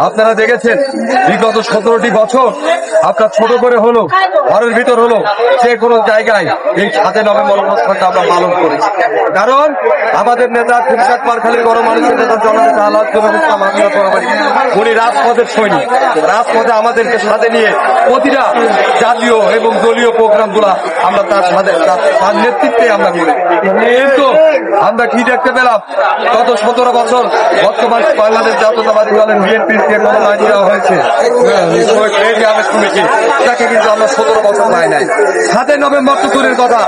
আপনারা দেখেছেন বিগত সতেরোটি বছর আপনার ছোট করে হলো, ঘরের ভিতর হলো, যে কোনো জায়গায় এই সাথে নভেম্বর অনুষ্ঠানটা আমরা পালন করি কারণ আমাদের নেতা খুরশাদ পারখালির বড় মানুষের নেতা জননেতা আল্লাহ ইসলাম পরমাণি উনি রাজপথের সৈনিক। রাজপথে আমাদেরকে সাথে নিয়ে প্রতিটা জাতীয় এবং দলীয় প্রোগ্রামগুলা আমরা তার সাথে তার- নেতৃত্বে আমরা করি। কিন্তু আমরা কি দেখতে পেলাম? গত সতেরো বছর বর্তমান বাংলাদেশ জাতীয়তাবাদী দলের বিএনপির যে মনোনয়ন দেওয়া হয়েছে রেডি আবেদ কমিটি তাকে কিন্তু আমরা সতেরো বছর পাই নাই। সাতই নভেম্বর তো দূরের কথা।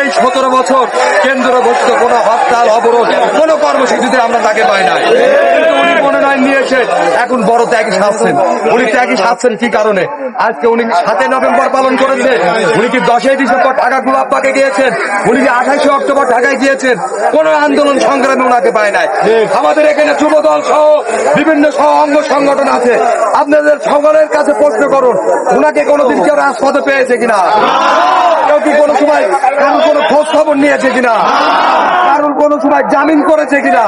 এই সতেরো বছর কেন্দ্র ঘোষিত কোনো হরতাল, অবরোধ, কোনো কর্মসূচিতে আমরা তাকে পাই নাই। মনোনয়ন নিয়েছে। এখন বড় ত্যাগী সাজছেন। উনি ত্যাগী সাজছেন কি কারণে? আজকে উনি সাতই নভেম্বর পালন করেছে উনি কি দশই ডিসেম্বর ঢাকা গোলাপ পাকে গিয়েছেন উনি কি আঠাশে অক্টোবর ঢাকায় গিয়েছেন? কোন আন্দোলন সংগ্রামে ওনাকে পায় নাই। আমাদের এখানে যুব দল সহ বিভিন্ন সহ অঙ্গ সংগঠন আছে। আপনাদের সকলের কাছে প্রশ্ন করুন ওনাকে কোনোদিন কেউ রাজপথে পেয়েছে কিনা? কেউ কি কোনো সময় কোনো খোঁজ খবর নিয়েছে কিনা? কোনো সময় জামিন করেছে কিনা?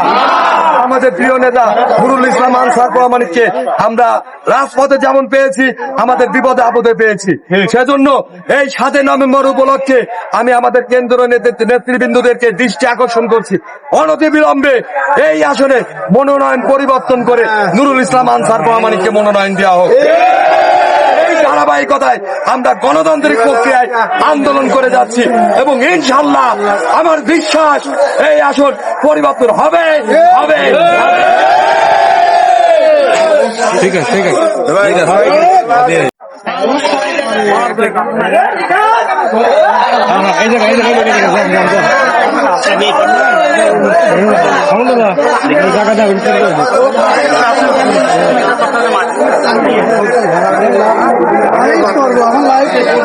আমাদের প্রিয় নেতা নুরুল ইসলাম আনসার প্রমাণিককে আমরা রাজপথে যেমন পেয়েছি আমাদের বিপদে আপদে পেয়েছি। সেজন্য এই সাতই নভেম্বর উপলক্ষে আমি আমাদের কেন্দ্র নেতৃত্ব- নেতৃবৃন্দদেরকে দৃষ্টি আকর্ষণ করছি। অনতি বিলম্বে এই আসনে মনোনয়ন পরিবর্তন করে নুরুল ইসলাম আনসার প্রমাণিককে মনোনয়ন দেওয়া হোক। ধারাবাহিকতায় আমরা গণতান্ত্রিক প্রক্রিয়ায় আন্দোলন করে যাচ্ছি এবং ইনশাল্লাহ আমার বিশ্বাস এই আসন পরিবর্তন হবে হবে। ঠিক আছে ঠিক আছে। ঠিক এই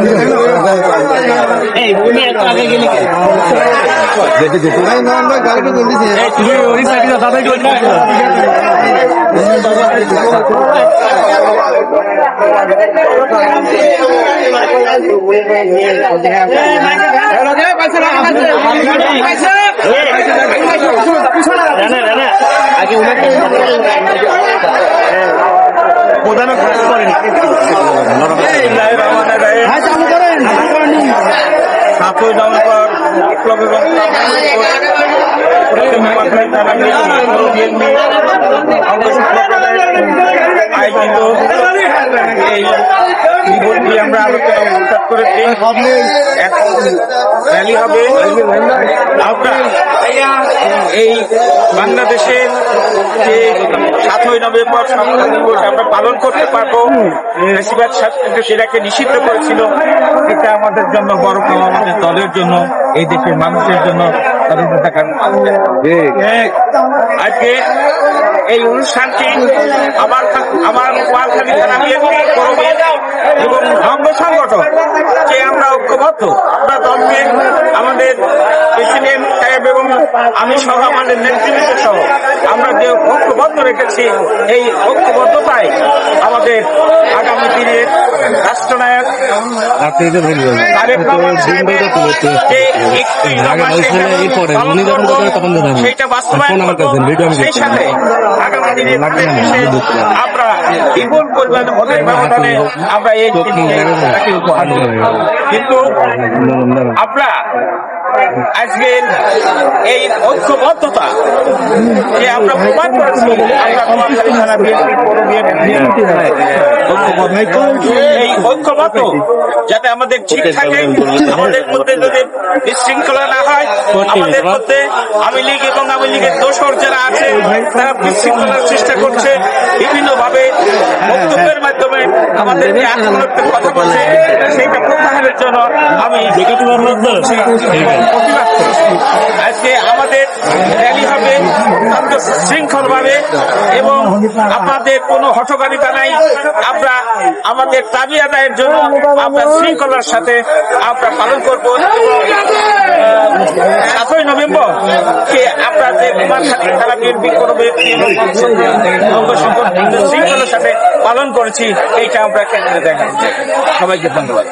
জায়গা এই জায়গা জায়গা জায়গা এই তুমি এত আগে গেলি কেন? ওই সাইডে রানা, রানা, আগে উনাকে প্রধান কাজ করেন। সাতই নভেম্বর বিপ্লব এবং আয়োজিত এই আমরা আলোচনা অনুষ্ঠান করেছি। এখন র্যালি হবে। এই বাংলাদেশের যে সাতই নভেম্বর স্বাধীনতা দিবস আমরা পালন করতে পারব বেশিরভাগ শাসক সেটাকে নিষিদ্ধ করেছিল। এটা আমাদের জন্য বড় পাওয়া আমাদের দলের জন্য এই দেশের মানুষের জন্য স্বাধীনতা কারণ আজকে এই অনুষ্ঠানটি আমার আমার ওয়ালখালী থানা বিএনপি এবং অঙ্গ সংগঠন যে আমরা ঐক্যবদ্ধ আমরা দলকে আমাদের প্রেসিডেন্ট সাহেব এবং আমি সহ আমাদের নেতৃবৃন্দ সহ আমরা যে ঐক্যবদ্ধ রেখেছি এই ঐক্যবদ্ধতায় আমাদের আগামী দিনের রাষ্ট্রনায়ক সেইটা বাস্তবায়ন সেই সাথে আমরা বিপুল পরিমাণে ভোটের ব্যবধানে আমরা এই। কিন্তু আমরা আজকে এই ঐক্যবদ্ধতা যে আমরা প্রমাণ করেছি আমরা থানা এই ঐক্যবদ্ধ যাতে আমাদের ঠিক থাকে আমাদের মধ্যে যদি বিশৃঙ্খলা না হয় আমাদের মধ্যে আওয়ামী লীগ এবং আওয়ামী লীগের দোষর যারা আছে তারা বিশৃঙ্খলার চেষ্টা করছে বিভিন্ন ভাবে বক্তব্যের মাধ্যমে আমাদেরকে আক্রমণাত্মক কথা বলছে সেইটা প্রত্যাহারের জন্য আমি আজকে আমাদের র্যালি হবে অত্যন্ত শৃঙ্খল ভাবে এবং আপনাদের কোনো হঠকারিতা নাই। আমরা আমাদের দাবি আদায়ের জন্য আমরা শৃঙ্খলার সাথে আমরা পালন করব সাতই নভেম্বর যে আপনাদের কুমারখালী থানা বিএনপি কোনো ব্যক্তি শৃঙ্খলার সাথে পালন করেছি এইটা আমরা কেন্দ্রে দেখাই। সবাইকে ধন্যবাদ।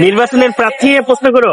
নির্বাচনের প্রার্থী প্রশ্ন করো।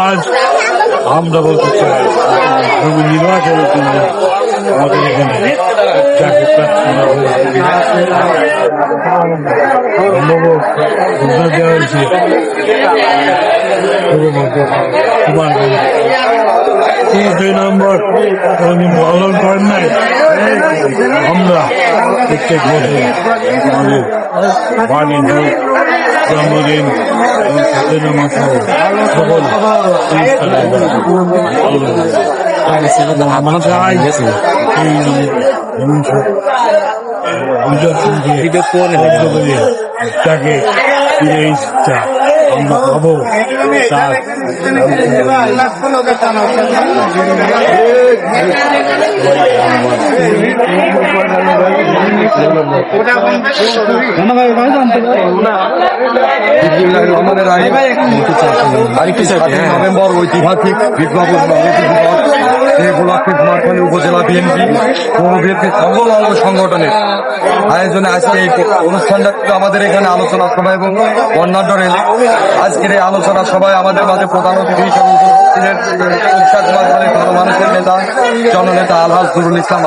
আজ আমরা বলতে চাই রবি নির্বাচনের জন্য আমাদের এখানে যাকে প্রার্থনা দেওয়া হয়েছে আমরা জন্মদিন এবং স্বাধীনতা মাথা সকল আমরা চাই তাকে আমরা পাবো তার আরেকটি নভেম্বর ঐতিহাসিক বিপ্লব। এই উপলক্ষে কুমারখালী উপজেলা বিএনপি বিএনপি সকল সংগঠনের আয়োজনে আজকে এই অনুষ্ঠানটা আমাদের এখানে আলোচনা সভা এবং অন্যান্য রেলি আজকের এই আলোচনা সভায় আমাদের মাঝে প্রধান অতিথি হিসেবে ভালো মানুষের নেতা, জননেতা আলহাজ নুরুল ইসলাম